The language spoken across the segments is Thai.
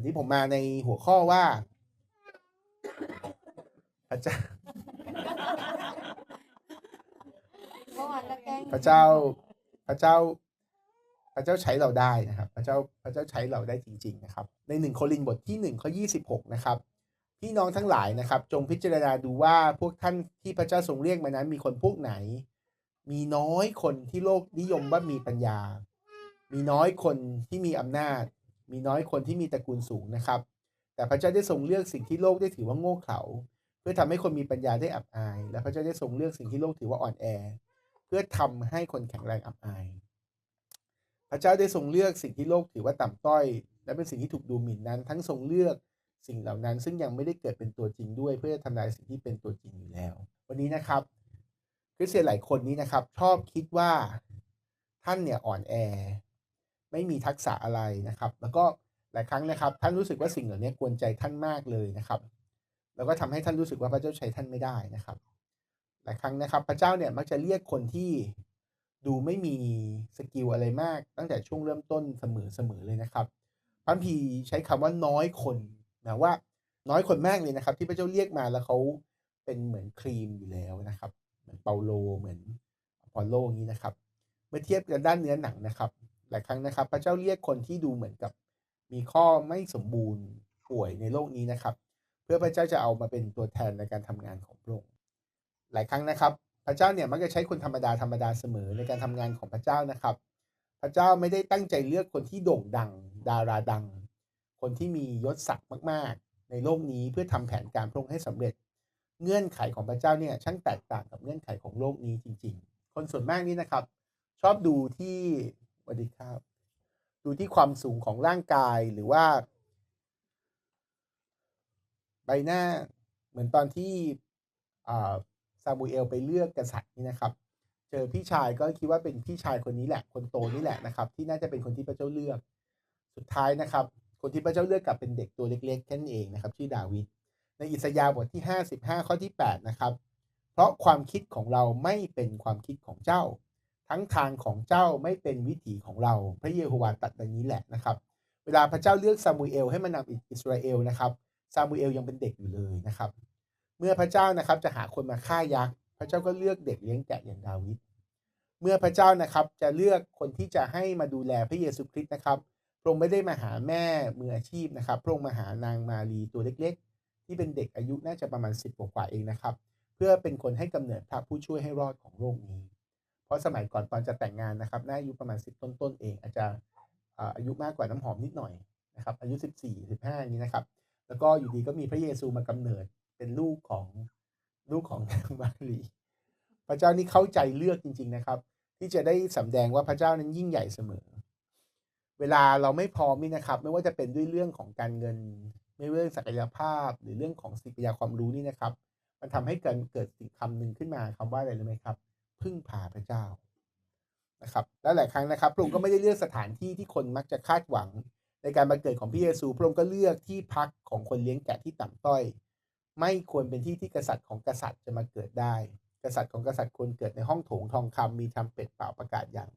วันนี้ผมมาในหัวข้อว่าพระเจ้าเมื่อวานก็แกล้งพระเจ้าพระเจ้า พระเจ้าใช้เราได้นะครับ พระเจ้าพระเจ้าใช้เราได้จริง ๆ นะครับ ในหนึ่งโครินธ์บทที่หนึ่งข้อยี่สิบหกนะครับพี่น้องทั้งหลายนะครับ จงพิจารณาดูว่าพวกท่านที่พระเจ้าทรงเรียกมานั้น มีคนพวกไหน มีน้อยคนที่โลกนิยมว่ามีปัญญา มีน้อยคนที่มีอำนาจ มีน้อยคนที่มีตระกูลสูงนะครับ แต่พระเจ้าได้ทรงเลือกสิ่งที่โลกได้ถือว่าโง่เขลาเพื่อทำให้คนมีปัญญาได้อับอาย และพระเจ้าได้ทรงเลือกสิ่งที่โลกถือว่าอ่อนแอ เพื่อทำให้คนแข็งแรงอับอาย พระเจ้าได้ทรงเลือกสิ่งที่โลกถือว่าต่ำต้อย และเป็นสิ่งที่ถูกดูหมิ่นนั้น ทั้งทรงเลือกสิ่งเหล่านั้น ซึ่งยังไม่ได้เกิดเป็นตัวจริงด้วย เพื่อทำลายสิ่งที่เป็นตัวจริงอยู่แล้ว วันนี้นะครับคริสเตียนหลายคนนี้นะครับชอบคิดว่าท่านเนี่ยอ่อนแอ ไม่มีทักษะอะไรนะครับ แล้วก็หลายครั้งนะครับ ท่านรู้สึกว่าสิ่งเหล่านี้กวนใจท่านมากเลยนะครับ แล้วก็ทำให้ท่านรู้สึกว่าพระเจ้าใช้ท่านไม่ได้นะครับ หลายครั้งนะครับ พระเจ้าเนี่ยมักจะเรียกคนที่ดูไม่มีสกิลอะไรมาก ตั้งแต่ช่วงเริ่มต้นเสมอเสมอเลยนะครับพระคัมภีใช้คำว่าน้อยคนนะว่าน้อยคนมากเลยนะครับ ที่พระเจ้าเรียกมาแล้วเขาเป็นเหมือนครีมอยู่แล้วนะครับ เหมือนเปาโลเหมือนอพอลโลอย่างนี้นะครับ เมื่อเทียบกันด้านเนื้อหนังนะครับ หลายครั้งนะครับ พระเจ้าเรียกคนที่ดูเหมือนกับ มีข้อไม่สมบูรณ์ป่วยในโลกนี้นะครับ เพื่อพระเจ้าจะเอามาเป็นตัวแทนในการทำงานของพระองค์หลายครั้งนะครับ พระเจ้าเนี่ยมักจะใช้คนธรรมดาธรรมดาเสมอในการทำงานของพระเจ้านะครับ พระเจ้าไม่ได้ตั้งใจเลือกคนที่โด่งดัง ดาราดัง คนที่มียศศักดิ์มาก ๆ ในโลกนี้เพื่อทำแผนการพระองค์ให้สำเร็จ เงื่อนไขของพระเจ้าเนี่ยช่างแตกต่างกับเงื่อนไขของโลกนี้จริง ๆ คนส่วนมากนี่นะครับ ชอบดูที่ วัสดีครับ ดูที่ความสูงของร่างกายหรือว่า ใบหน้าเหมือนตอนที่ซามูเอลไปเลือกกษัตริย์นี่นะครับ เจอพี่ชายก็คิดว่าเป็นพี่ชายคนนี้แหละ คนโตนี่แหละนะครับ ที่น่าจะเป็นคนที่พระเจ้าเลือก สุดท้ายนะครับ คนที่พระเจ้าเลือกกลับเป็นเด็กตัวเล็กๆแค่นั้นเองนะครับ ชื่อดาวิดในอิสยาห์บทที่ 55 ข้อที่ 8 นะครับ เพราะความคิดของเราไม่เป็นความคิดของเจ้า ทั้งทางของเจ้าไม่เป็นวิถีของเรา พระเยโฮวาห์ตัดดังนี้แหละนะครับ เวลาพระเจ้าเลือกซามูเอลให้มานำอิสราเอลนะครับซามูเอลยังเป็นเด็กอยู่เลยนะครับ เมื่อพระเจ้านะครับจะหาคนมาฆ่ายักษ์พระเจ้าก็เลือกเด็กเลี้ยงแกะอย่างดาวิดเมื่อพระเจ้านะครับจะเลือกคนที่จะให้มาดูแลพระเยซูคริสต์นะครับ พระองค์ไม่ได้มาหาแม่มืออาชีพนะครับ พระองค์มาหานางมารีตัวเล็ก ๆ ที่เป็นเด็กอายุน่าจะประมาณ10กว่าเองนะครับ เพื่อเป็นคนให้กำเนิดพระผู้ช่วยให้รอดของโลกนี้ ราะสมัยก่อนตอนจะแต่งงานนะครับน่าอายุประมาณ 10 ต้นๆเอง อาจจะอายุมากกว่าน้ำหอมนิดหน่อยนะครับอายุ 14 15อย่างนี้นะครับ แล้วก็อยู่ดีก็มีพระเยซูมากำเนิดเป็นลูกของลูกของนางมารีพระเจ้านี่เข้าใจเลือกจริง ๆนะครับ ที่จะได้สำแดงว่าพระเจ้านั้นยิ่งใหญ่เสมอ เวลาเราไม่พร้อมนี่นะครับ ไม่ว่าจะเป็นด้วยเรื่องของการเงิน ไม่เรื่องศักยภาพ หรือเรื่องของศิลปยาความรู้นี่นะครับ มันทำให้เกิดเกิดสิ่งคำหนึ่งขึ้นมาคำว่าอะไรรู้ไหมครับ พึ่งพาพระเจ้านะครับและหลายครั้งนะครับพระองค์ก็ไม่ได้เลือกสถานที่ที่คนมักจะคาดหวัง ในการมาเกิดของพระเยซูพระองค์ก็เลือกที่พักของคนเลี้ยงแกะที่ต่ำต้อย ไม่ควรเป็นที่ที่กษัตริย์ของกษัตริย์จะมาเกิดได้ กษัตริย์ของกษัตริย์ควรเกิดในห้องโถงทองคำมีทำเป็ดเปล่าประกาศอย่าง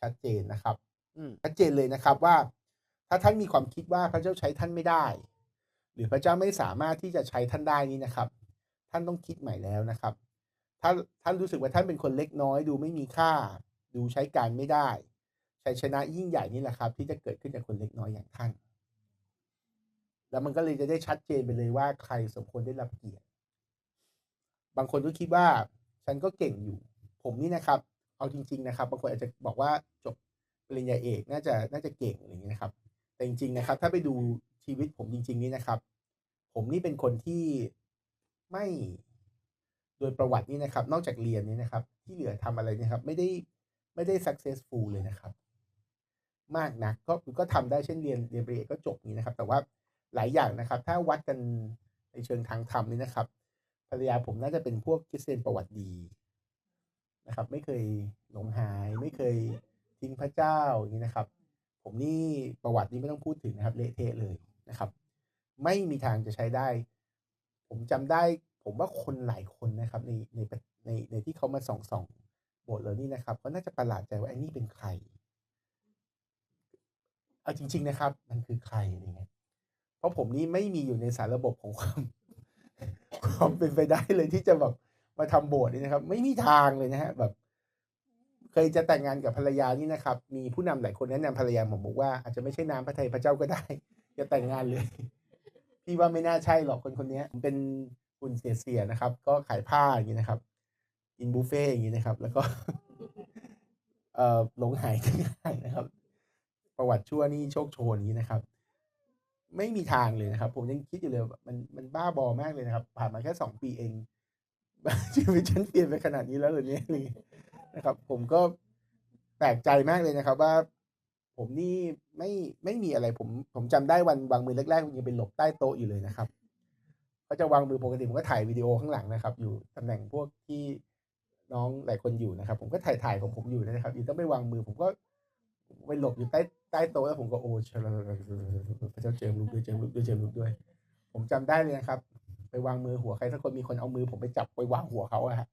ชัดเจนนะครับอืมชัดเจนเลยนะครับว่า ถ้าท่านมีความคิดว่าพระเจ้าใช้ท่านไม่ได้ หรือพระเจ้าไม่สามารถที่จะใช้ท่านได้นี้นะครับ ท่านต้องคิดใหม่แล้วนะครับ ถ้าท่านรู้สึกว่าท่านเป็นคนเล็กน้อย ดูไม่มีค่า ดูใช้การไม่ได้ชัยชนะยิ่งใหญ่นี่แหละครับ ที่จะเกิดขึ้นจากคนเล็กน้อยอย่างท่าน แล้วมันก็เลยจะได้ชัดเจนไปเลยว่าใครสมควรได้รับเกียรติบางคนก็คิดว่า ฉันก็เก่งอยู่ ผมนี่นะครับ เอาจริง ๆนะครับบางคนอาจจะบอกว่าจบปริญญาเอกน่าจะน่าจะเก่งอะไรอย่างนี้นะครับ แต่จริง ๆนะครับ ถ้าไปดูชีวิตผมจริง ๆ นี่นะครับ ผมนี่เป็นคนที่ไม่ โดยประวัตินี่นะครับ นอกจากเรียนนี่นะครับ ที่เหลือทำอะไรนะครับ ไม่ได้ไม่ได้ successful เลยนะครับ มากนะก็ก็ทำได้เช่นเรียนเรียนปริญญาเอกก็จบนี้นะครับ แต่ว่าหลายอย่างนะครับ ถ้าวัดกันในเชิงทางธรรมนี่นะครับภรรยาผมน่าจะเป็นพวกคริสเตียนประวัติดีนะครับ ไม่เคยหลงหาย ไม่เคยทิ้งพระเจ้าอย่างนี้นะครับ ผมนี่ประวัตินี้ไม่ต้องพูดถึงนะครับ เละเทะเลยนะครับ ไม่มีทางจะใช้ได้ ผมจำได้ ผมว่าคนหลายคนนะครับในในในในที่เขามาส่องส่องโบสถ์เรานี่นะครับเขาน่าจะประหลาดใจว่าไอ้นี่เป็นใครเอาจริง ๆนะครับ มันคือใครอะไรเงี้ยเพราะผมนี่ไม่มีอยู่ในสารระบบของความความเป็นไปได้เลยที่จะแบบมาทำโบสถ์นี่นะครับ ไม่มีทางเลยนะฮะแบบ เคยจะแต่งงานกับภรรยานี่นะครับ มีผู้นำหลายคนแนะนำภรรยาผมบอกว่าอาจจะไม่ใช่น้ำพระทัยพระเจ้าก็ได้จะแต่งงานเลยพี่ว่าไม่น่าใช่หรอกคนคนนี้ผมเป็น หุ่นเสียนะครับ ก็ขายผ้าอย่างนี้นะครับอินบุฟเฟ่อย่างนี้นะครับ แล้วก็เอ่อหลงหายง่ายนะครับ ประวัติชั่วนี่โชคโชนอย่างนี้นะครับ ไม่มีทางเลยนะครับ ผมยังคิดอยู่เลยมันมันบ้าบอมากเลยนะครับ ผ่านมาแค่สองปีเองชีวิตฉันเปลี่ยนไปขนาดนี้แล้วเหรอเนี่ยนะครับ ผมก็แปลกใจมากเลยนะครับ ว่า ผมนี่ไม่ไม่มีอะไร ผม ผมจำได้วันวางมือแรกๆผมยังเป็นหลบใต้โต๊ะอยู่เลยนะครับ ก็จะวางมือปกติผมก็ถ่ายวิดีโอข้างหลังนะครับ อยู่ตำแหน่งพวกที่น้องหลายคนอยู่นะครับ ผมก็ถ่ายถ่ายของผมอยู่นะครับอยู่ต้องไปวางมือผมก็ไปหลบอยู่ใต้ใต้โต๊ะแล้วผมก็โอ้เชลพระเจ้าเจิมลูกด้วยเจิมลูกด้วยเจิมลูกด้วย ผมจำได้เลยนะครับ ไปวางมือหัวใครสักคนมีคนเอามือผมไปจับไปวางหัวเขาอะฮะ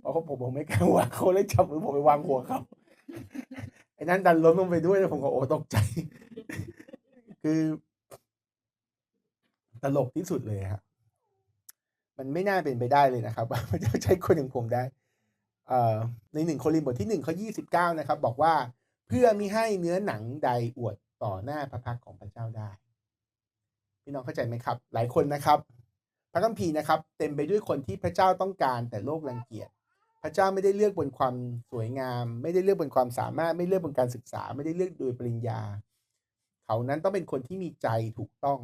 เพราะผมผมไม่กล้าวางเขาเลยจับมือผมไปวางหัวเขาไอ้นั่นดันล้มลงไปด้วยแล้วผมก็โอ้ตกใจ คือ ตลกที่สุดเลยครับ มันไม่น่าเป็นไปได้เลยนะครับว่าพระเจ้าใช้คนอย่างผมได้ในหนึ่งโครินธ์บทที่หนึ่งข้อยี่สิบเก้านะครับ บอกว่าเพื่อมิให้เนื้อหนังใดอวดต่อหน้าพระพักของพระเจ้าได้ พี่น้องเข้าใจไหมครับ หลายคนนะครับ พระคัมภีร์นะครับ เต็มไปด้วยคนที่พระเจ้าต้องการแต่โลกรังเกียจพระเจ้าไม่ได้เลือกบนความสวยงาม ไม่ได้เลือกบนความสามารถ ไม่เลือกบนการศึกษา ไม่ได้เลือกโดยปริญญา เขานั้นต้องเป็นคนที่มีใจถูกต้อง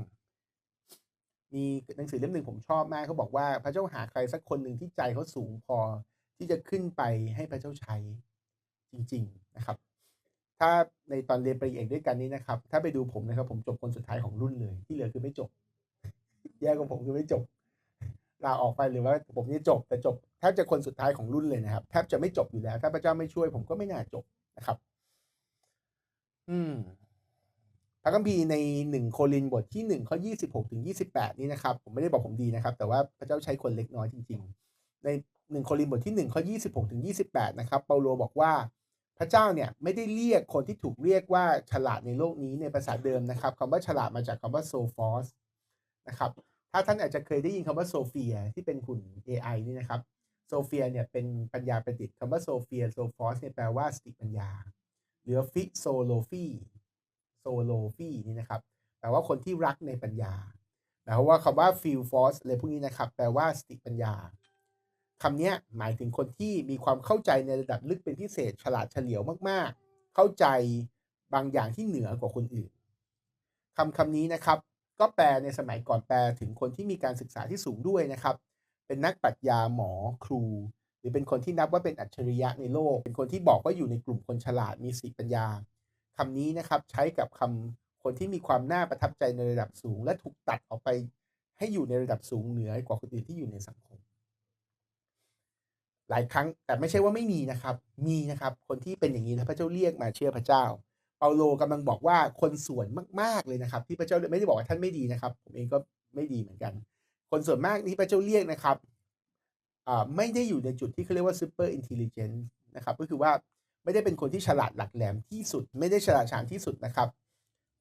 มีหนังสือเล่มหนึ่งผมชอบมากเขาบอกว่าพระเจ้าหาใครสักคนหนึ่งที่ใจเขาสูงพอที่จะขึ้นไปให้พระเจ้าใช้จริง ๆนะครับ ถ้าในตอนเรียนปริญญาเอกด้วยกันนี้นะครับ ถ้าไปดูผมนะครับ ผมจบคนสุดท้ายของรุ่นเลย ที่เหลือคือไม่จบ แย่กว่าผมคือไม่จบลาออกไปหรือว่าผมนี่จบแต่จบแทบจะคนสุดท้ายของรุ่นเลยนะครับแทบจะไม่จบอยู่แล้ว ถ้าพระเจ้าไม่ช่วยผมก็ไม่น่าจบนะครับ อืม พระคัมภีร์ในหนึ่งโครินบทที่หนึ่งข้อยี่สิบหกถึงยี่สิบแปดนี้นะครับ ผมไม่ได้บอกผมดีนะครับ แต่ว่าพระเจ้าใช้คนเล็กน้อยจริง ๆ ในหนึ่งโครินบทที่หนึ่งข้อยี่สิบหกถึงยี่สิบแปดนะครับ เปาโลบอกว่าพระเจ้าเนี่ยไม่ได้เรียกคนที่ถูกเรียกว่าฉลาดในโลกนี้ในภาษาเดิมนะครับคำว่าฉลาดมาจากคำว่าโซฟอสนะครับ ถ้าท่านอาจจะเคยได้ยินคำว่าโซเฟียที่เป็นหุ่น AI นี่นะครับโซเฟียเนี่ยเป็นปัญญาประดิษฐ์คำว่าโซเฟียโซฟอสเนี่ยแปลว่าสติปัญญา หรือฟิโซโลฟี โซโลฟีนี่นะครับแปลว่าคนที่รักในปัญญาแปลว่าคำว่าฟิลฟอสอะไรพวกนี้นะครับ แปลว่าสติปัญญาคำนี้หมายถึงคนที่มีความเข้าใจในระดับลึกเป็นพิเศษ ฉลาดเฉลียวมากๆ เข้าใจบางอย่างที่เหนือกว่าคนอื่นคำคำนี้นะครับ ก็แปลในสมัยก่อนแปลถึงคนที่มีการศึกษาที่สูงด้วยนะครับ เป็นนักปรัชญาหมอครู หรือเป็นคนที่นับว่าเป็นอัจฉริยะในโลก เป็นคนที่บอกว่าอยู่ในกลุ่มคนฉลาดมีสติปัญญา คำนี้นะครับใช้กับคำคนที่มีความน่าประทับใจในระดับสูง และถูกตัดออกไปให้อยู่ในระดับสูงเหนือกว่าคนอื่นที่อยู่ในสังคม หลายครั้งแต่ไม่ใช่ว่าไม่มีนะครับ มีนะครับคนที่เป็นอย่างนี้แล้วพระเจ้าเรียกมาเชื่อพระเจ้าเปาโลกำลังบอกว่าคนส่วนมาก ๆเลยนะครับ ที่พระเจ้าไม่ได้บอกว่าท่านไม่ดีนะครับ ผมเองก็ไม่ดีเหมือนกัน คนส่วนมากที่พระเจ้าเรียกนะครับไม่ได้อยู่ในจุดที่เขาเรียกว่า super intelligent นะครับ ก็คือว่า ไม่ได้เป็นคนที่ฉลาดหลักแหลมที่สุด ไม่ได้ฉลาดฉานที่สุดนะครับ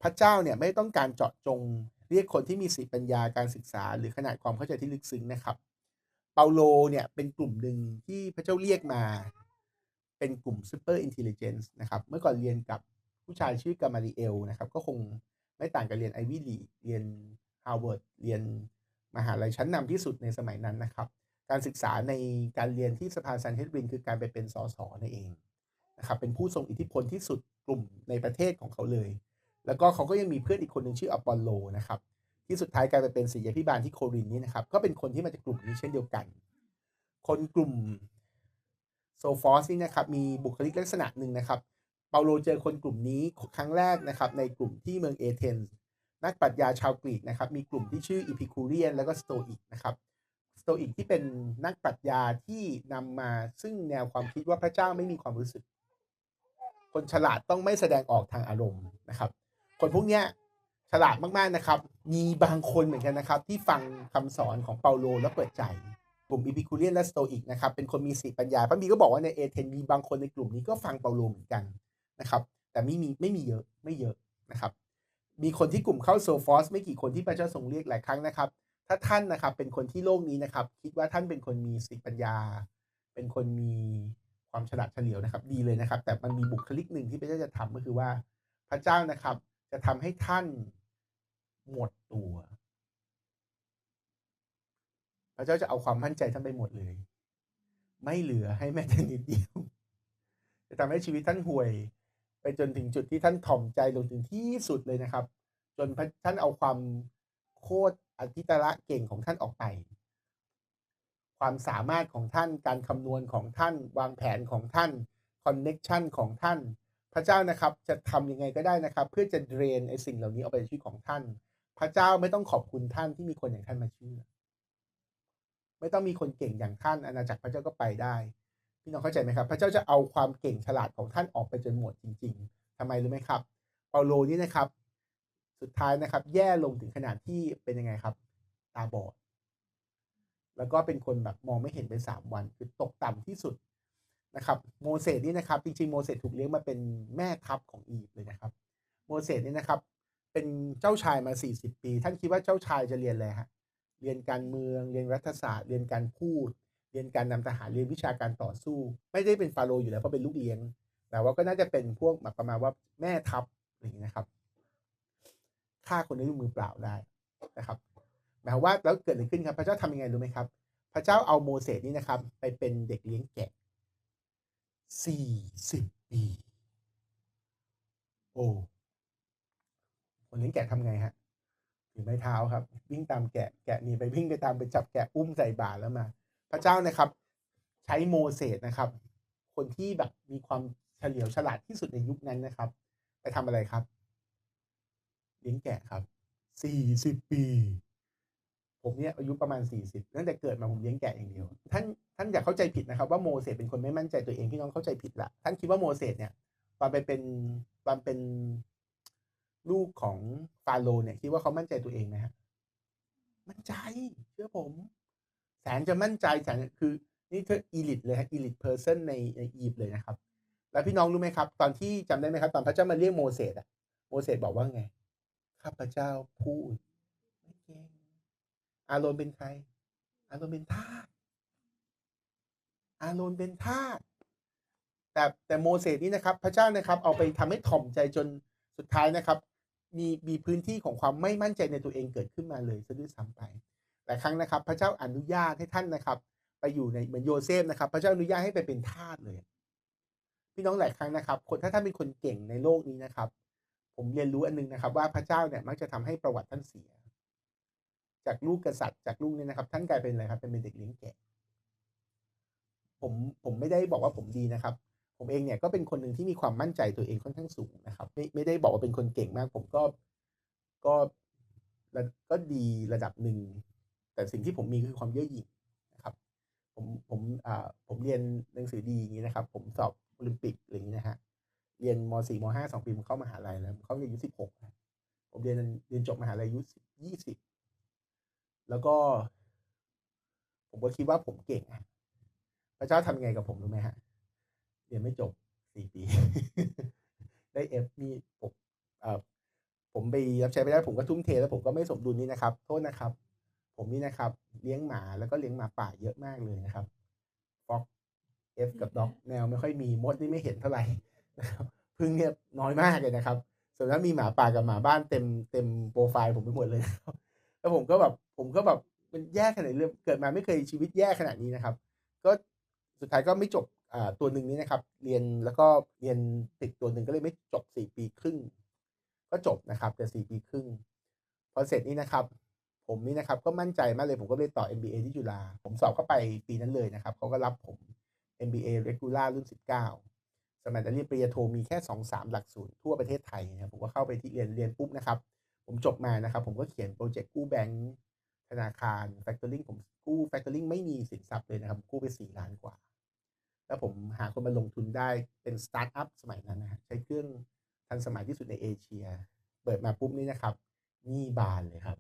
พระเจ้าเนี่ยไม่ต้องการเจาะจงเรียกคนที่มีสติปัญญาการศึกษา หรือขนาดความเข้าใจที่ลึกซึ้งนะครับ เปาโลเนี่ยเป็นกลุ่มหนึ่งที่พระเจ้าเรียกมา เป็นกลุ่ม super intelligence นะครับเมื่อก่อนเรียนกับผู้ชายชื่อกามาริเอลนะครับ ก็คงไม่ต่างกับเรียนไอวิลีเรียนฮาร์วาร์ดเรียนมหาลัยชั้นนำที่สุดในสมัยนั้นนะครับ การศึกษาในการเรียนที่สภาซันเฮดรินคือการไปเป็นสสนั่นเอง นะครับเป็นผู้ทรงอิทธิพลที่สุดกลุ่มในประเทศของเขาเลย แล้วก็เขาก็ยังมีเพื่อนอีกคนหนึ่งชื่ออปอลโลนะครับที่สุดท้ายกลายไปเป็นศิษยาพิบาลที่โครินนี้นะครับก็เป็นคนที่มาจากกลุ่มนี้เช่นเดียวกัน คนกลุ่มโซฟอสนี่นะครับมีบุคลิกลักษณะหนึ่งนะครับเปาโลเจอคนกลุ่มนี้ครั้งแรกนะครับในกลุ่มที่เมืองเอเธนส์นักปรัชญาชาวกรีกนะครับมีกลุ่มที่ชื่ออีพิคูเรียนแล้วก็สโตอิกนะครับสโตอิกที่เป็นนักปรัชญาที่นำมาซึ่งแนวความคิดว่าพระเจ้าไม่มีความรู้สึก คนฉลาดต้องไม่แสดงออกทางอารมณ์นะครับ คนพวกเนี้ยฉลาดมากๆนะครับ มีบางคนเหมือนกันนะครับ ที่ฟังคำสอนของเปาโลแล้วเปิดใจกลุ่มอีพิคูเรียนและสโตอิกนะครับเป็นคนมีสติปัญญาพระบีก็บอกว่าในเอเธนมีบางคนในกลุ่มนี้ก็ฟังเปาโลเหมือนกันนะครับ แต่ไม่มีไม่มีเยอะไม่เยอะนะครับ มีคนที่กลุ่มเข้าโซฟอสไม่กี่คนที่พระเจ้าทรงเรียกหลายครั้งนะครับ ถ้าท่านนะครับเป็นคนที่โลกนี้นะครับ คิดว่าท่านเป็นคนมีสติปัญญา เป็นคนมี ความฉลาดเฉลียวนะครับ ดีเลยนะครับ แต่มันมีบุคลิกหนึ่งที่พระเจ้าจะทำก็คือว่า พระเจ้านะครับ จะทำให้ท่านหมดตัว พระเจ้าจะเอาความมั่นใจท่านไปหมดเลย ไม่เหลือให้แม้แต่นิดเดียว จะทำให้ชีวิตท่านห่วย ไปจนถึงจุดที่ท่านถ่อมใจลงถึงที่สุดเลยนะครับ จนท่านเอาความโคตรอธิตระเก่งของท่านออกไป ความสามารถของท่าน การคำนวณของท่าน วางแผนของท่านคอนเน็กชันของท่าน พระเจ้านะครับจะทำยังไงก็ได้นะครับ เพื่อจะเดรนไอ้สิ่งเหล่านี้ออกไปจากชีวิตของท่าน พระเจ้าไม่ต้องขอบคุณท่านที่มีคนอย่างท่านมาเชื่อไม่ต้องมีคนเก่งอย่างท่านอาณาจักรพระเจ้าก็ไปได้พี่น้องเข้าใจไหมครับ พระเจ้าจะเอาความเก่งฉลาดของท่านออกไปจนหมดจริง ๆทำไมรู้ไหมครับเปาโลนี่นะครับ สุดท้ายนะครับ แย่ลงถึงขนาดที่เป็นยังไงครับ ตาบอด แล้วก็เป็นคนแบบมองไม่เห็นไปสามวันคือตกต่ำที่สุดนะครับโมเสสนี่นะครับจริงๆโมเสสถูกเลี้ยงมาเป็นแม่ทัพของอียิปต์เลยนะครับโมเสสนี่นะครับ เป็นเจ้าชายมาสี่สิบปี ท่านคิดว่าเจ้าชายจะเรียนอะไรฮะเรียนการเมือง เรียนรัฐศาสตร์ เรียนการพูด เรียนการนำทหารเรียนวิชาการต่อสู้ ไม่ได้เป็นฟาโรห์อยู่แล้วเพราะเป็นลูกเลี้ยง แต่ว่าก็น่าจะเป็นพวกแบบประมาณว่าแม่ทัพอะไรอย่างนี้นะครับฆ่าคนด้วยมือเปล่าได้นะครับ หมายความว่าแล้วเกิดอะไรขึ้นครับ พระเจ้าทำยังไงรู้ไหมครับ พระเจ้าเอาโมเสสนี่นะครับ ไปเป็นเด็กเลี้ยงแกะสี่สิบปีโอ้คนเลี้ยงแกะทำไงฮะถือไม้เท้าครับ วิ่งตามแกะแกะหนีไปวิ่งไปตามไปจับแกะอุ้มใส่บาตรแล้วมา พระเจ้านะครับ ใช้โมเสสนะครับ คนที่แบบมีความเฉลียวฉลาดที่สุดในยุคนั้นนะครับ ไปทำอะไรครับ เลี้ยงแกะครับสี่สิบปี ผมเนี่ยอายุประมาณสี่สิบตั้งแต่เกิดมาผมเลี้ยงแกะอย่างเดียว ท่านท่านอย่าเข้าใจผิดนะครับ ว่าโมเสสเป็นคนไม่มั่นใจตัวเองพี่น้องเข้าใจผิดละท่านคิดว่าโมเสสเนี่ยตอนไปเป็นตอนเป็นลูกของฟาโรห์เนี่ยคิดว่าเขามั่นใจตัวเองไหมฮะมั่นใจเชื่อผม แสนจะมั่นใจแสนคือนี่คืออีลิทเลยฮะอีลิทเพอร์เซนในในอียิปต์เลยนะครับ แล้วพี่น้องรู้ไหมครับ ตอนที่จำได้ไหมครับ ตอนพระเจ้ามาเรียกโมเสสอะโมเสสบอกว่าไงข้าพเจ้าพูด อาโรนเป็นใคร อาโรนเป็นทาสอาโรนเป็นทาสแต่แต่โมเสสนี่นะครับ พระเจ้านะครับ เอาไปทำให้ถ่อมใจจนสุดท้ายนะครับ มีมีพื้นที่ของความไม่มั่นใจในตัวเองเกิดขึ้นมาเลยซะด้วยซ้ำไปแต่ครั้งนะครับ พระเจ้าอนุญาตให้ท่านนะครับ ไปอยู่ในเหมือนโยเซฟนะครับ พระเจ้าอนุญาตให้ไปเป็นทาสเลยพี่น้องหลายครั้งนะครับ คนถ้าท่านเป็นคนเก่งในโลกนี้นะครับ ผมเรียนรู้อันนึงนะครับ ว่าพระเจ้าเนี่ยมักจะทำให้ประวัติท่านเสีย จากลูกกษัตริย์จากลูกเนี่ยนะครับ ท่านกลายเป็นอะไรครับเป็นเด็กเลี้ยงแกะผมผมไม่ได้บอกว่าผมดีนะครับ ผมเองเนี่ยก็เป็นคนหนึ่งที่มีความมั่นใจตัวเองค่อนข้างสูงนะครับ ไม่ไม่ได้บอกว่าเป็นคนเก่งมาก ผมก็ก็ระก็ดีระดับหนึ่ง แต่สิ่งที่ผมมีคือความเย่อหยิ่งนะครับ ผมผมอ่าผมเรียนหนังสือดีอย่างนี้นะครับ ผมสอบโอลิมปิกอะไรอย่างนี้นะฮะเรียนม .4 ม .5 สองปีผมเข้ามหาลัยแล้วผมเข้าอายุสิบหกผมเรียนเรียนจบมหาลัยอายุยี่สิบ แล้วก็ ผมก็คิดว่าผมเก่งอะพระเจ้าทำไงกับผมรู้ไหมฮะเรียนไม่จบสี่ปี ได้เอฟมีผมเอ่อผมไปรับใช้ไม่ได้ผมก็ทุ่มเทแล้วผมก็ไม่สมดุลนี่นะครับ โทษนะครับ ผมนี่นะครับ เลี้ยงหมาแล้วก็เลี้ยงหมาป่าเยอะมากเลยนะครับฟ็อกเอฟกับด็อกแนวไม่ค่อยมีมดนี่ไม่เห็นเท่าไหร่นะครับพึ่งเนี่ยน้อยมากเลยนะครับส่วนถ้ามีหมาป่ากับหมาบ้านเต็มเต็มโปรไฟล์ผมไปหมดเลยนะครับแล้วผมก็แบบ ผมก็แบบมันแย่ขนาดนี้เลยเกิดมาไม่เคยชีวิตแย่ขนาดนี้นะครับ ก็สุดท้ายก็ไม่จบอ่าตัวหนึ่งนี้นะครับ เรียนแล้วก็เรียนติดตัวหนึ่งก็เลยไม่จบสี่ปีครึ่ง ก็จบนะครับแต่สี่ปีครึ่งพอเสร็จนี่นะครับ ผมนี่นะครับก็มั่นใจมากเลยผมก็ไปต่อ MBA ที่จุฬาผมสอบเข้าไปปีนั้นเลยนะครับเขาก็รับผม MBA regular รุ่น 19 สมัยนั้นเรียนปริญญาโทมีแค่ 2 3 หลักสูตรทั่วประเทศไทยนะครับผมก็เข้าไปที่เรียนเรียนปุ๊บนะครับ ผมจบมานะครับ ผมก็เขียนโปรเจกต์กู้แบงค์ ธนาคาร factoring ผมกู้ factoring ไม่มีสินทรัพย์เลยนะครับ กู้ไป4ล้านกว่า แล้วผมหาคนมาลงทุนได้เป็นสตาร์ทอัพสมัยนั้นนะฮะใช้เครื่องทันสมัยที่สุดในเอเชีย เปิดมาปุ๊บนี่นะครับนี่บานเลยครับ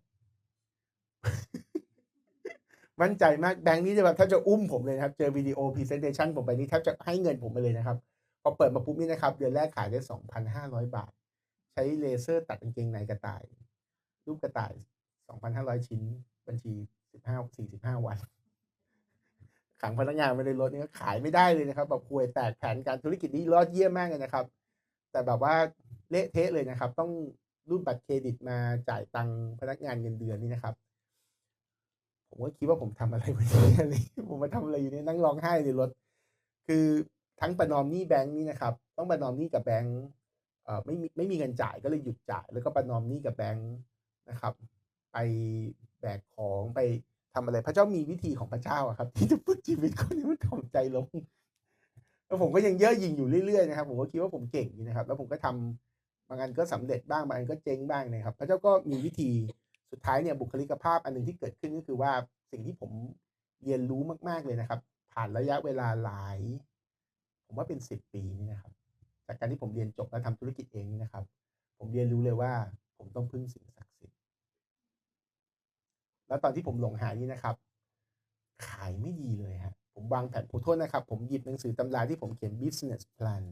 มั่นใจมากแบงค์นี้จะแบบแทบจะอุ้มผมเลยนะครับ เจอวิดีโอพรีเซนเ t ชันผมไปนี่แทบจะให้เงินผมไปเลยนะครับ พอเปิดมาปุ๊บนี่นะครับ เดือนแรกขายได้2,500บาทใช้ช้เลเซอร์ตัดกางเกงในกระต่าย รูปกระต่าย2,500ชิ้น บัญชี15 45วัน ขังพนักงานไว้ในรถนี่ก็ขายไม่ได้เลยนะครับแบบห่วยแตกแผนการธุรกิจนี้รอดเยี่ยมมากเลยนะครับ แต่แบบว่าเละเทะเลยนะครับ ต้องรูดบัตรเครดิตมาจ่ายตังค์พนักงานเงินเดือนนี่นะครับ ผมก็คิดว่าผมทำอะไรไม่ดีอะไรผมมาทำอะไรอยู่เนี่ยนั่งร้องไห้ในรถ คือทั้งประนอมหนี้แบงค์นี่นะครับ ต้องประนอมหนี้กับแบงค์เอ่อไม่มีไม่มีเงินจ่ายก็เลยหยุดจ่าย แล้วก็ประนอมหนี้กับแบงค์นะครับ ไป แบกของไปทำอะไรพระเจ้ามีวิธีของพระเจ้าอะครับ ที่จะฝึกชีวิตคนให้มันถ่อมใจลงแล้วผมก็ยังเย่อหยิ่งอยู่เรื่อยๆนะครับ ผมก็คิดว่าผมเก่งนะครับ แล้วผมก็ทำบางอันก็สำเร็จบ้างบางอันก็เจ๊งบ้างนะครับ พระเจ้าก็มีวิธีสุดท้ายเนี่ยบุคลิกภาพอันหนึ่งที่เกิดขึ้นก็คือว่าสิ่งที่ผมเรียนรู้มากๆเลยนะครับ ผ่านระยะเวลาหลาย ผมว่าเป็นสิบปีนี่นะครับจากการที่ผมเรียนจบแล้วทำธุรกิจเองนี่นะครับ ผมเรียนรู้เลยว่า ผมต้องพึ่งสิ่งศักดิ์ แล้วตอนที่ผมหลงหานี่นะครับ ขายไม่ดีเลยฮะผมวางแผนขอโทษนะครับ ผมหยิบหนังสือตำราที่ผมเขียน business plan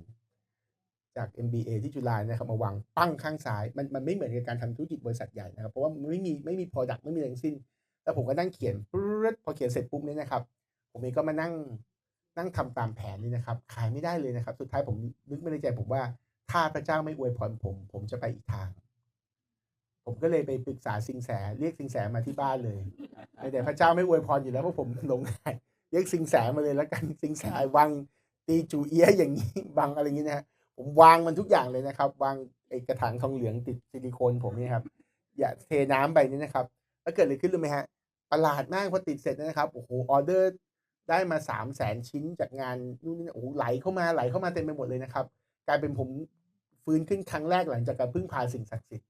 จาก MBA ที่จุฬานะครับมาวางปั้งข้างซ้าย มันมันไม่เหมือนกับการทำธุรกิจบริษัทใหญ่นะครับ เพราะว่ามันไม่มีไม่มี product ไม่มีอะไรทั้งสิ้น แล้วผมก็นั่งเขียนปึ๊ดพอเขียนเสร็จปุ๊บเนี่ยนะครับ ผมเองก็มานั่งนั่งทำตามแผนนี่นะครับ ขายไม่ได้เลยนะครับ สุดท้ายผมนึกไม่ในใจผมว่าถ้าพระเจ้าไม่อวยพรผม ผมจะไปอีกทาง ผมก็เลยไปปรึกษาสิงแส เรียกสิงแสมาที่บ้านเลย แต่พระเจ้าไม่อวยพรอยู่แล้วเพราะผมหลงไหลเรียกสิงแสมาเลยแล้วกันสิงแสวางตีจูเอียอย่างนี้บังอะไรอย่างนี้นะฮะผมวางมันทุกอย่างเลยนะครับ วางไอ้กระถางทองเหลืองติดซิลิโคนผมนี่ครับ อย่าเทน้ำไปนี่นะครับแล้วเกิดอะไรขึ้นรู้ไหมฮะประหลาดมากพอติดเสร็จนะครับโอ้โหออเดอร์ได้มาสามแสนชิ้นจากงานนู่นนี่โอ้โหไหลเข้ามาไหลเข้ามาเต็มไปหมดเลยนะครับ กลายเป็นผมฟื้นขึ้นครั้งแรกหลังจากการพึ่งพาสิ่งศักดิ์สิทธิ์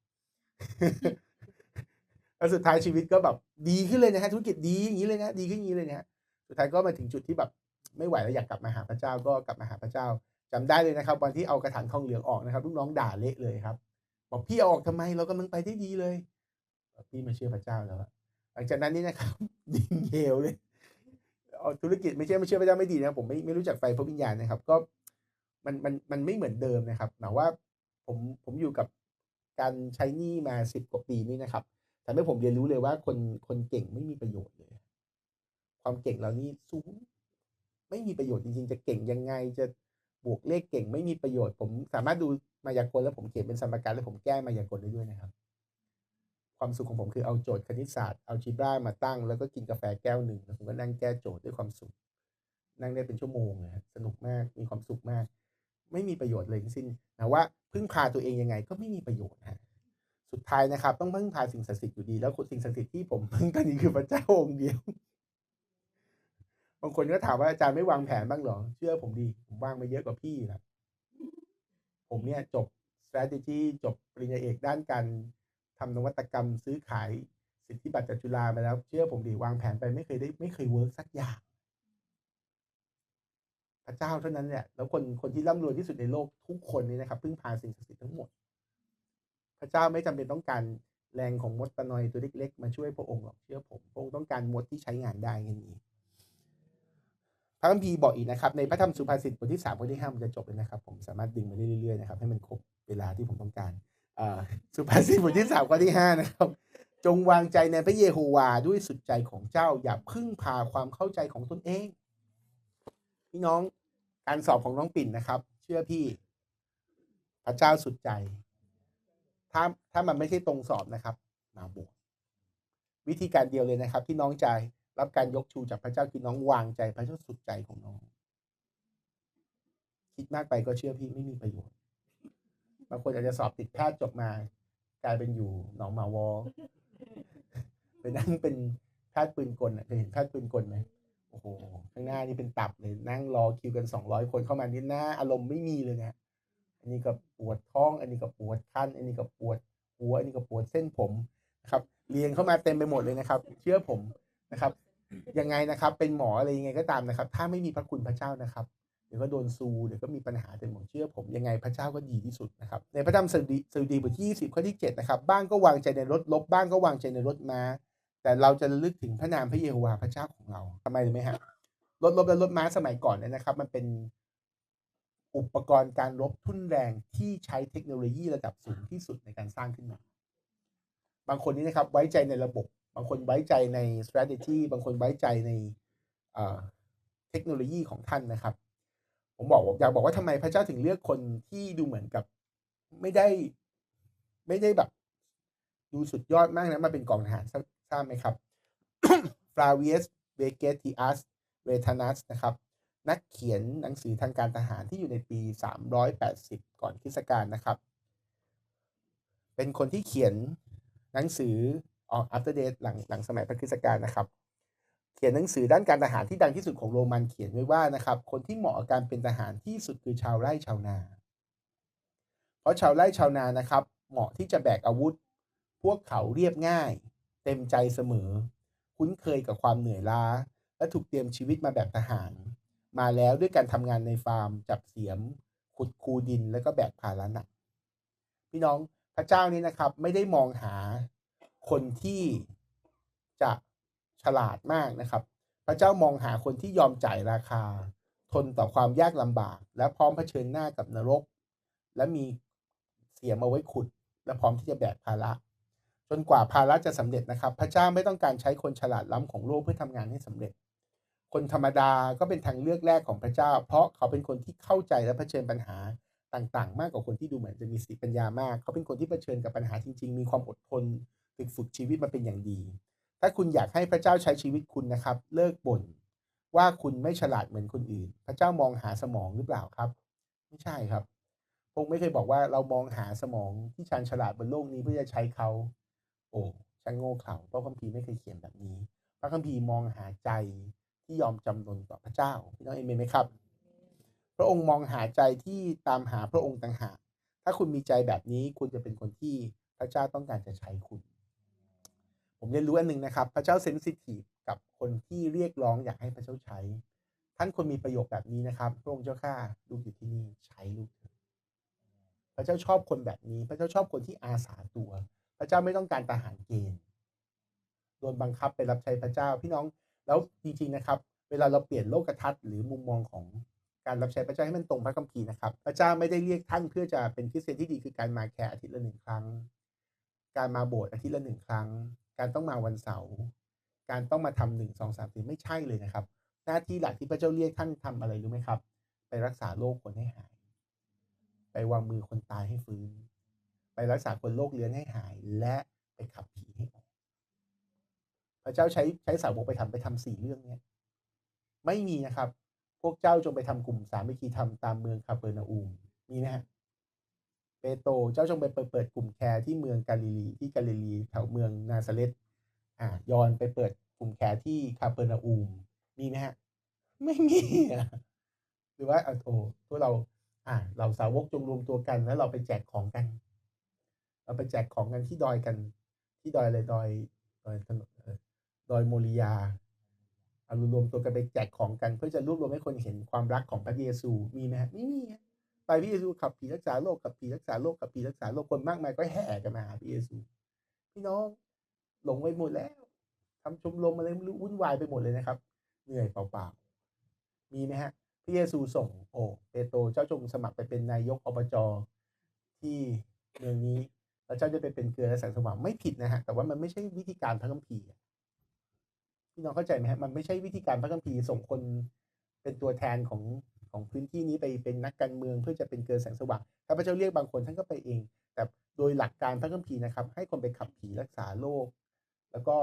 แล้วสุดท้ายชีวิตก็แบบดีขึ้นเลยนะฮะธุรกิจดีอย่างนี้เลยนะดีขึ้นอย่างนี้เลยนะฮะสุดท้ายก็มาถึงจุดที่แบบไม่ไหวแล้วอยากกลับมาหาพระเจ้าก็กลับมาหาพระเจ้าจำได้เลยนะครับวันที่เอากระถางทองเหลืองออกนะครับลูกน้องด่าเละเลยครับ บอกพี่เอาออกทำไมเรากำลังไปได้ดีเลยพี่มาเชื่อพระเจ้าแล้วหลังจากนั้นนี่นะครับดิ่งเหวเลยเอาธุรกิจไม่ใช่ไม่เชื่อพระเจ้าไม่ดีนะผมไม่ไม่รู้จักไฟพระวิญญาณนะครับ ก็มันมันมันไม่เหมือนเดิมนะครับหมายว่าผมผมอยู่กับ การใช้หนี้มาสิบกว่าปีนี่นะครับทำให้ผมเรียนรู้เลยว่าคนคนเก่งไม่มีประโยชน์เลย ความเก่งเรานี่สูงไม่มีประโยชน์จริงๆ จะเก่งยังไงจะบวกเลขเก่งไม่มีประโยชน์ ผมสามารถดูมายากลแล้วผมเขียนเป็นสมการแล้วผมแก้มายากลได้ด้วยนะครับ ความสุขของผมคือเอาโจทย์คณิตศาสตร์เอาจิบรามาตั้ง แล้วก็กินกาแฟแก้วหนึ่งแล้วผมก็นั่งแก้โจทย์ด้วยความสุข นั่งได้เป็นชั่วโมงเลยครับสนุกมากมีความสุขมาก ไม่มีประโยชน์เลยทั้งสิ้นนะว่าพึ่งพาตัวเองยังไงก็ไม่มีประโยชน์ฮะสุดท้ายนะครับ ต้องพึ่งพาสิ่งศักดิ์สิทธิ์อยู่ดีแล้วสิ่งศักดิ์สิทธิ์ที่ผมพึ่งตอนนี้คือพระเจ้าองค์เดียวบางคนก็ถามว่าอาจารย์ไม่วางแผนบ้างหรอ เชื่อผมดี ผมวางมาเยอะกว่าพี่นะผมเนี่ยจบ strategy จบปริญญาเอกด้านการทำนวัตกรรมซื้อขายสิทธิบัตรจากจุฬามาแล้ว เชื่อผมดีวางแผนไปไม่เคยได้ไม่เคยเวิร์กสักอย่าง ระเจ้าเท่านั้นแหละแล้วคนคนที่ร่ำรวยที่สุดในโลกทุกคนนี้นะครับพึ่งพาสิ่งศักดิ์สิทธิ์ทั้งหมด พระเจ้าไม่จำเป็นต้องการแรงของมดตะนอยตัวเล็กๆ มาช่วยพระองค์หรอกเชื่อผมพระองค์ต้องการมดที่ใช้งานได้แค่นี้พระคัมภีร์บอกอีกนะครับ ในพระธรรมสุภาษิตบทที่สามข้อที่ห้ามันจะจบเลยนะครับ ผมสามารถดึงมาได้เรื่อยๆนะครับให้มันครบเวลาที่ผมต้องการอ่าสุภาษิตบทที่สามข้อที่ห้านะครับ จงวางใจในพระเยโฮวาด้วยสุดใจของเจ้าอย่าพึ่งพาความเข้าใจของตนเองพี่น้อง การสอบของน้องปิ่นนะครับ เชื่อพี่ พระเจ้าสุดใจ ถ้าถ้ามันไม่ใช่ตรงสอบนะครับ มาบวกวิธีการเดียวเลยนะครับ ที่น้องใจรับการยกชูจากพระเจ้าคือน้องวางใจ พระเจ้าสุดใจของน้อง คิดมากไปก็เชื่อพี่ไม่มีประโยชน์บางคนอาจจะสอบติดแพทย์จบมา กลายเป็นอยู่หนองหมาวอไปนั่งเป็นแพทย์ปืนกลเคยเห็นแพทย์ปืนกลไหม โอ้โหข้างหน้านี่เป็นตับเลยนั่งรอคิวกันสองร้อยคนเข้ามานี่หน้าอารมณ์ไม่มีเลยนะอันนี้ก็ปวดท้อง อันนี้ก็ปวดคันอันนี้ก็ปวดหัวอันนี้ก็ปวดเส้นผมนะครับเรียงเข้ามาเต็มไปหมดเลยนะครับ เชื่อผมนะครับยังไงนะครับ เป็นหมออะไรยังไงก็ตามนะครับ ถ้าไม่มีพระคุณพระเจ้านะครับเดี๋ยวก็โดนซูเดี๋ยวก็มีปัญหาเต็มหมดเชื่อผมยังไงพระเจ้าก็ดีที่สุดนะครับในพระธรรมสดีสดุดีบทที่20ข้อที่7นะครับบ้างก็วางใจในรถลบบ้างก็วางใจในรถม้า แต่เราจะลึกถึงพระนามพระเยโฮวาห์พระเจ้าของเราทำไมรู้ไหมฮะรถลบและรถม้าสมัยก่อนเนี่ยนะครับ มันเป็นอุปกรณ์การรบทุ่นแรงที่ใช้เทคโนโลยีระดับสูงที่สุดในการสร้างขึ้นมา บางคนนี่นะครับไว้ใจในระบบ บางคนไว้ใจใน strategy บางคนไว้ใจในเอ่อเทคโนโลยีของท่านนะครับ ผมบอกอยากบอกว่าทำไมพระเจ้าถึงเลือกคนที่ดูเหมือนกับไม่ได้ไม่ได้แบบ ดูสุดยอดมากนะมาเป็นกองทหาร ทราบไหมครับฟลาเวียสเวเกติอัสเวทานัสนะครับ นักเขียนหนังสือทางการทหารที่อยู่ในปี 380 ก่อนคริสตกาลนะครับ เป็นคนที่เขียนหนังสือออกอัปเดตหลังหลังสมัยพระคริสตกาลนะครับ เขียนหนังสือด้านการทหารที่ดังที่สุดของโรมันเขียนไว้ว่านะครับ คนที่เหมาะกับการเป็นทหารที่สุดคือชาวไร่ชาวนา เพราะชาวไร่ชาวนานะครับ เหมาะที่จะแบกอาวุธ พวกเขาเรียบง่าย เต็มใจเสมอ คุ้นเคยกับความเหนื่อยล้า และถูกเตรียมชีวิตมาแบบทหาร มาแล้วด้วยการทำงานในฟาร์ม จับเสียม ขุดคูดินแล้วก็แบกภาระหนักพี่น้องพระเจ้านี่นะครับ ไม่ได้มองหาคนที่จะฉลาดมากนะครับ พระเจ้ามองหาคนที่ยอมจ่ายราคา ทนต่อความยากลำบาก และพร้อมเผชิญหน้ากับนรก และมีเสียมเอาไว้ขุด และพร้อมที่จะแบกภาระ จนกว่าภาระจะสำเร็จนะครับ พระเจ้าไม่ต้องการใช้คนฉลาดล้ำของโลกเพื่อทำงานให้สำเร็จ คนธรรมดาก็เป็นทางเลือกแรกของพระเจ้า เพราะเขาเป็นคนที่เข้าใจและเผชิญปัญหาต่างๆ มากกว่าคนที่ดูเหมือนจะมีสติปัญญามาก เขาเป็นคนที่เผชิญกับปัญหาจริง ๆ มีความอดทนฝึกฝึกชีวิตมาเป็นอย่างดี ถ้าคุณอยากให้พระเจ้าใช้ชีวิตคุณนะครับ เลิกบ่นว่าคุณไม่ฉลาดเหมือนคนอื่น พระเจ้ามองหาสมองหรือเปล่าครับ ไม่ใช่ครับพงไม่เคยบอกว่าเรามองหาสมองที่ชาญฉลาดบนโลกนี้เพื่อจะใช้เขา โอ้ช่างโง่เขลาพระคัมภีร์ไม่เคยเขียนแบบนี้ พระคัมภีร์มองหาใจที่ยอมจำนนต่อพระเจ้าพี่น้องเอเมนไหมครับ พระองค์มองหาใจที่ตามหาพระองค์ต่างหากถ้าคุณมีใจแบบนี้คุณจะเป็นคนที่พระเจ้าต้องการจะใช้คุณ ผมเรียนรู้อันหนึ่งนะครับ พระเจ้าเซนซิทีฟกับคนที่เรียกร้องอยากให้พระเจ้าใช้ ท่านคนมีประโยคแบบนี้นะครับพระองค์เจ้าข้าลูกอยู่ที่นี่ใช้ลูกพระเจ้าชอบคนแบบนี้ พระเจ้าชอบคนที่อาสาตัว พระเจ้าไม่ต้องการทหารเกณฑ์โดนบังคับไปรับใช้พระเจ้าพี่น้องแล้วจริงๆนะครับ เวลาเราเปลี่ยนโลกทัศน์หรือมุมมองของการรับใช้พระเจ้าให้มันตรงพระคัมภีร์นะครับ พระเจ้าไม่ได้เรียกท่านเพื่อจะเป็นคริสเตียนที่ดีคือการมาแค่อาทิตย์ละหนึ่งครั้ง การมาโบสถ์อาทิตย์ละหนึ่งครั้ง การต้องมาวันเสาร์การต้องมาทำหนึ่งสองสามสี่ไม่ใช่เลยนะครับ หน้าที่หลักที่พระเจ้าเรียกท่านทำอะไรรู้ไหมครับ ไปรักษาโรคคนให้หาย ไปวางมือคนตายให้ฟื้น ไปรักษาคนโรคเรื้อนให้หาย และไปขับผีให้ออก พระเจ้าใช้ใช้สาวกไปทำไปทำสี่เรื่องเนี้ยไม่มีนะครับ พวกเจ้าจงไปทำกลุ่มสามัคคีธรรมตามเมืองคาเปอร์นาอูมมีไหมฮะเปโตรเจ้าจงไปเปิดเปิดกลุ่มแคร์ที่เมืองกาลิลีที่กาลิลีแถวเมืองนาซาเรตอ่ายอนไปเปิดกลุ่มแคร์ที่คาเปอร์นาอูมมีไหมฮะ ไม่มีอะหรือว่าเอาโถพวกเรา อ่าเราสาวกจงรวมตัวกันแล้วเราไปแจกของกัน เราไปแจกของกันที่ดอยกัน ที่ดอยอะไรดอยดอยถนนดอยโมริยาเอารวมตัวกันไปแจกของกัน เพื่อจะรวบรวมให้คนเห็นความรักของพระเยซูมีไหมฮะไม่มีไปพระเยซูขับผีรักษาโรคขับผีรักษาโรคขับผีรักษาโรคคนมากมายก็แห่กันมาหาพระเยซู พี่น้องหลงไปหมดแล้วทำชมรมอะไรไม่รู้วุ่นวายไปหมดเลยนะครับ เหนื่อยเปล่าๆมีไหมฮะพระเยซูส่งโอเปโตรเจ้าจงสมัครไปเป็นนายกอบจที่เมืองนี้ แล้วเจ้าจะไปเป็นเกลือและแสงสว่างไม่ผิดนะฮะแต่ว่ามันไม่ใช่วิธีการพระคัมภีร์พี่น้องเข้าใจไหมฮะมันไม่ใช่วิธีการพระคัมภีร์ส่งคนเป็นตัวแทนของของพื้นที่นี้ไปเป็นนักการเมืองเพื่อจะเป็นเกลือแสงสว่างถ้าพระเจ้าเรียกบางคนท่านก็ไปเอง แต่โดยหลักการพระคัมภีร์นะครับ ให้คนไปขับผีรักษาโรคแล้วก็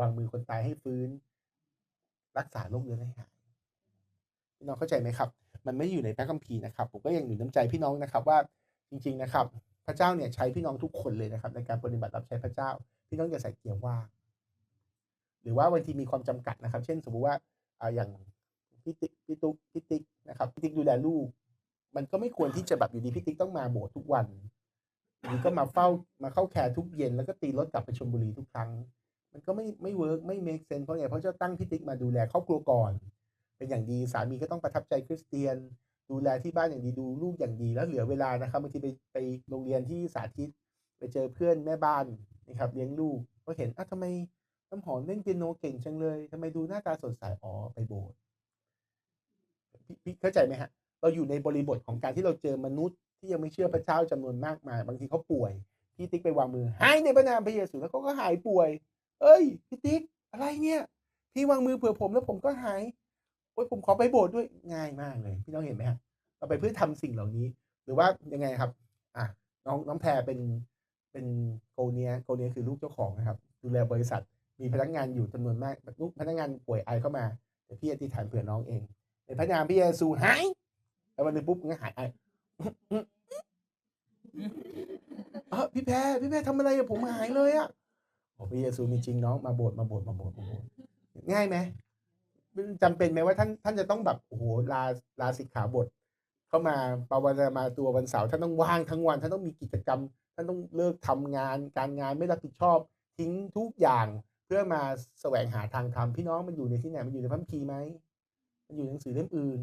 วางมือคนตายให้ฟื้น รักษาโรคเรื้อนให้หายพี่น้องเข้าใจไหมครับ มันไม่อยู่ในพระคัมภีร์นะครับ ผมก็ยังหนุนน้ำใจพี่น้องนะครับว่าจริง ๆนะครับ พระเจ้าเนี่ยใช้พี่น้องทุกคนเลยนะครับ ในการปฏิบัติรับใช้พระเจ้า พี่น้องอย่าใส่เกียร์ว่างหรือว่าบางทีมีความจำกัดนะครับ เช่น สมมุติว่าอย่างพี่ติ๊กพี่ตุ๊กพี่ติ๊กนะครับพี่ติ๊กดูแลลูก มันก็ไม่ควรที่จะแบบอยู่ดีพี่ติ๊กต้องมาโบสถ์ทุกวันอยู่ดีก็มาเฝ้ามาเข้าแคร์ทุกเย็นแล้วก็ตีรถกลับไปชลบุรีทุกครั้ง มันก็ไม่ไม่เวิร์กไม่เมคเซนเพราะไงเพราะเจ้าตั้งพี่ติ๊กมาดูแลครอบครัวก่อน เป็นอย่างดีสามีก็ต้องประทับใจคริสเตียน ดูแลที่บ้านอย่างดีดูลูกอย่างดีแล้วเหลือเวลานะครับบางทีไปไปโรงเรียนที่สาธิต ไปเจอเพื่อนแม่บ้านนะครับเลี้ยงลูกก็เห็นอะทำไมน้ำหอมเล่นเปียโนเก่งจังเลยทำไมดูหน้าตาสดใสอ๋อไปโบสถ์พี่เข้าใจไหมฮะ เราอยู่ในบริบทของการที่เราเจอมนุษย์ที่ยังไม่เชื่อพระเจ้าจำนวนมากมาย บางทีเขาป่วย พี่ติ๊กไปวางมือหายในพระนามพระเยซูแล้วเขาก็หายป่วย เอ้ยพี่ติ๊กอะไรเนี่ย พี่วางมือเผื่อผมแล้วผมก็หาย โอ้ยผมขอไปโบสถ์ด้วยง่ายมากเลย พี่น้องเห็นไหมฮะเราไปเพื่อทำสิ่งเหล่านี้ หรือว่ายังไงครับ อะน้องน้องแพรเป็นเป็นโกเนียโกเนียคือลูกเจ้าของนะครับ ดูแลบริษัทมีพนักงานอยู่จำนวนมากลูกพนักงานป่วยไอเข้ามาเดี๋ยวพี่อธิษฐานเผื่อน้องเองในพระนามพระเยซูหายแล้ววันนึงปุ๊บมันก็หายไอเออพี่แพรพี่แพรทำอะไรอะผมหายเลยอะพระเยซูมีจริงน้องมาโบสถ์มาโบสถ์มาโบสถ์มาโบสถ์ง่ายไหม จำเป็นไหมว่าท่านท่านจะต้องแบบโอ้โหลาลาสิกขาบท เข้ามาปวามาตัววันเสาร์ท่านต้องว่างทั้งวันท่านต้องมีกิจกรรม ท่านต้องเลิกทำงาน การงานไม่รับผิดชอบ ทิ้งทุกอย่างเพื่อมาแสวงหาทางธรรมพี่น้องมันอยู่ในที่ไหนมันอยู่ในพระคัมภีร์ไหมมันอยู่ในหนังสือเล่มอื่น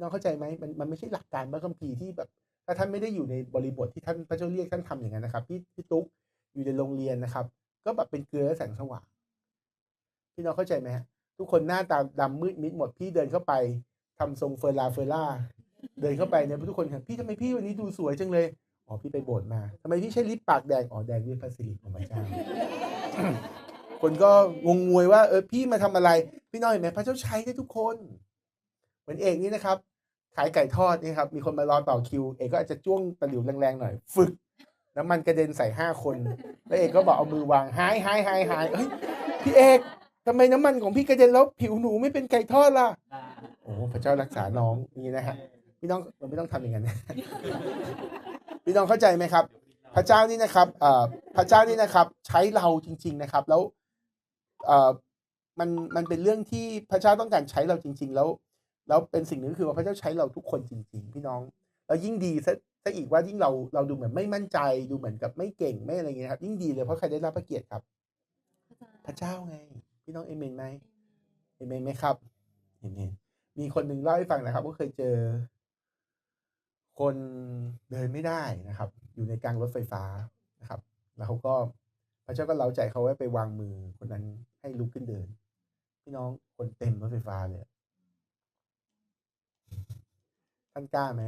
น้องเข้าใจไหมมันมันไม่ใช่หลักการพระคัมภีร์ที่แบบ ถ้าท่านไม่ได้อยู่ในบริบทที่ท่านพระเจ้าเรียกท่านทำอย่างนั้นนะครับพี่พี่ตุ๊กอยู่ในโรงเรียนนะครับ ก็แบบเป็นเกลือแสงสว่าง พี่น้องเข้าใจไหมฮะทุกคนหน้าตาดำมืดมิดหมดพี่เดินเข้าไปทำทรงเฟอร์ลาเฟอร์ล่าเดินเข้าไปเนี่ยทุกคนถามพี่ทำไมพี่วันนี้ดูสวยจังเลยอ๋อพี่ไปโบสถ์มาทำไมพี่ใช้ลิปปากแดงอ๋อแดงด้วยพระสิริของพระเจ้าคนก็งงงวยว่าเออพี่มาทำอะไร พี่น้องเห็นไหมพระเจ้าใช้ได้ทุกคน เหมือนเอกนี่นะครับ ขายไก่ทอดนี่ครับมีคนมารอต่อคิว เอกก็อาจจะจ้วงตะหลิวแรงๆหน่อย ฝึกน้ำมันกระเด็นใส่ห้าคน แล้วเอกก็บอกเอามือวางหายหายหายหายเฮ้ยพี่เอก ทำไมน้ำมันของพี่กระเด็นแล้วผิวหนูไม่เป็นไก่ทอดล่ะ โอ้พระเจ้ารักษาน้องนี่นะฮะพี่น้องเราไม่ต้องทำอย่างนั้นนะพี่น้องเข้าใจไหมครับ พระเจ้านี่นะครับเอ่อพระเจ้านี่นะครับ ใช้เราจริง ๆนะครับ แล้วเอ่อมันมันเป็นเรื่องที่พระเจ้าต้องการใช้เราจริง ๆ แล้ว แล้วเป็นสิ่งหนึ่งก็คือว่าพระเจ้าใช้เราทุกคนจริง ๆ พี่น้องแล้วยิ่งดีซะซะอีกว่ายิ่งเราเราดูเหมือนไม่มั่นใจดูเหมือนกับไม่เก่งไม่อะไรเงี้ยครับยิ่งดีเลยเพราะใครได้รับพระเกียรติครับ พระเจ้าไง พี่น้องเอเมนไหมเอเมนไหมครับเอเมนมีคนหนึ่งเล่าให้ฟังนะครับว่าเคยเจอ คนเดินไม่ได้นะครับ อยู่ในกลางรถไฟฟ้านะครับ แล้วเขาก็พระเจ้าก็เล้าใจเขาไว้ไปวางมือคนนั้นให้ลุกขึ้นเดิน พี่น้องคนเต็มรถไฟฟ้าเลยท่านกล้าไหม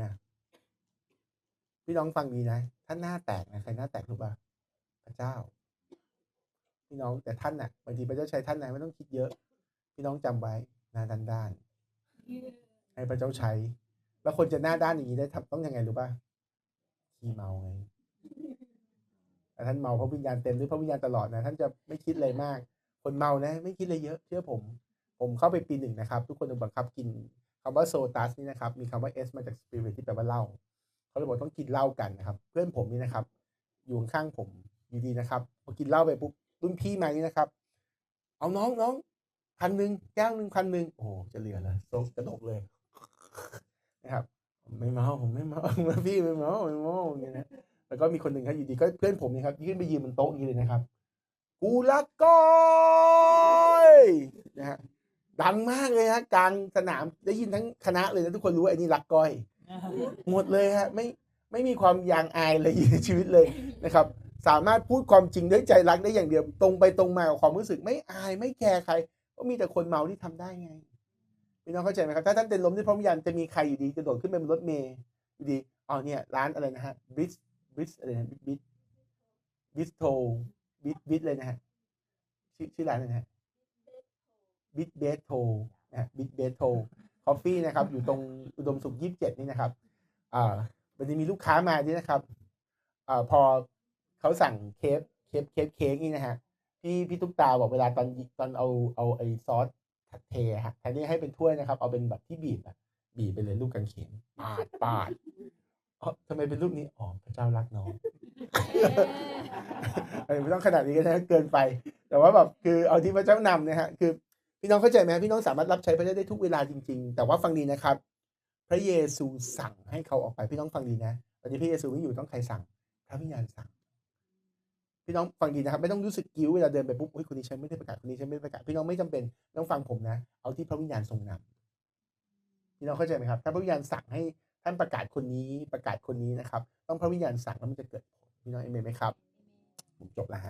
พี่น้องฟังดีนะท่านหน้าแตกนะใครหน้าแตกรู้ป่ะพระเจ้า พี่น้องแต่ท่านน่ะบางทีพระเจ้าใช้ท่านนะไม่ต้องคิดเยอะ พี่น้องจำไว้หน้าด้านด้านๆให้พระเจ้าใช้แล้วคนจะหน้าด้านอย่างนี้ได้ทำต้องยังไงรู้ป่ะขี้เมาไงแต่ท่านเมาเพราะวิญญาณเต็มหรือพระวิญญาณตลอดนะท่านจะไม่คิดอะไรมาก คนเมานะ ไม่คิดอะไรเยอะเชื่อผม ผมเข้าไปปีหนึ่งนะครับ ทุกคนโดนบังคับกินคำว่าโซตัสนี่นะครับ มีคำว่า S มาจาก spirit ที่แปลว่าเหล้าเขาเลยบอกต้องกินเหล้ากันนะครับ เพื่อนผมนี่นะครับ อยู่ข้างๆผมอยู่ดีนะครับพอกินเหล้าไปปุ๊บ รุ่นพี่มานี่นะครับ เอาน้องน้องพันหนึ่งแก้วหนึ่งพันหนึ่งโอ้โหจะเหลือเลยโซกกระดกเลยนะครับ ไม่เมาผมไม่เมาพี่ไม่เมาไม่เมาอย่างเงี้ยนะแล้วก็มีคนหนึ่งครับอยู่ดีก็เพื่อนผมนี่ครับยื่นไปยืนบนโต๊ะอย่างนี้เลยนะครับ กูรักก้อยนะฮะดังมากเลยฮะกลางสนามได้ยินทั้งคณะเลยนะทุกคนรู้ว่าไอ้นี่รักก้อย หมดเลยฮะไม่ไม่มีความยางอายเลยอยู่ในชีวิตเลยนะครับ สามารถพูดความจริงด้วยใจรักได้อย่างเดียว ตรงไปตรงมากับความรู้สึกไม่อายไม่แคร์ใคร ก็มีแต่คนเมาที่ทำได้ไงพี่น้องเข้าใจไหมครับ ถ้าท่านเป็นลมที่พระวิญญาณจะมีใครอยู่ดีกระโดดขึ้นไปบนรถเมล์อยู่ดีอ๋อเนี่ยร้านอะไรนะฮะบิสบิสอะไรนะบิสบิสบิสโทบิสบิสเลยนะฮะชื่อชื่อร้านอะไรนะฮะบิสเบสโทนะฮะบิสเบสโทคอฟฟี่นะครับ อยู่ตรงอุดมสุขยี่สิบเจ็ดนี่นะครับอ่าวันนี้มีลูกค้ามาด้วยนะครับอ่าพอ เขาสั่งเคฟเคฟเคฟเค้กนี่นะฮะพี่พี่ตุ๊กตาบอกเวลาตอนตอนเอาเอาไอ้ซอสเทะฮะแทนที่ให้เป็นถ้วยนะครับ เอาเป็นแบบที่บีบอะบีบไปเลยลูกกางเขนปาดปาดอ๋อทำไมเป็นรูปนี้อ๋อพระเจ้ารักน้องไม่ต้องขนาดนี้ก็ได้เกินไป แต่ว่าแบบคือเอาที่พระเจ้านำนะฮะคือ พี่น้องเข้าใจไหมพี่น้องสามารถรับใช้พระเจ้าได้ทุกเวลาจริง ๆ แต่ว่าฟังดีนะครับ พระเยซูสั่งให้เขาออกไปพี่น้องฟังดีนะตอนนี้พระเยซูไม่อยู่ต้องใครสั่งพระวิญญาณสั่ง พี่น้องฟังดีนะครับไม่ต้องรู้สึกกิ้วเวลาเดินไปปุ๊บเฮ้ยคนนี้ฉันไม่ได้ประกาศคนนี้ฉันไม่ได้ประกาศพี่น้องไม่จำเป็นต้องฟังผมนะ เอาที่พระวิญญาณทรงนำพี่น้องเข้าใจไหมครับ ถ้าพระวิญญาณสั่งให้ท่านประกาศคนนี้ประกาศคนนี้นะครับ ต้องพระวิญญาณสั่งแล้วมันจะเกิดผลพี่น้องเอเมนไหมครับผมจบแล้วฮะ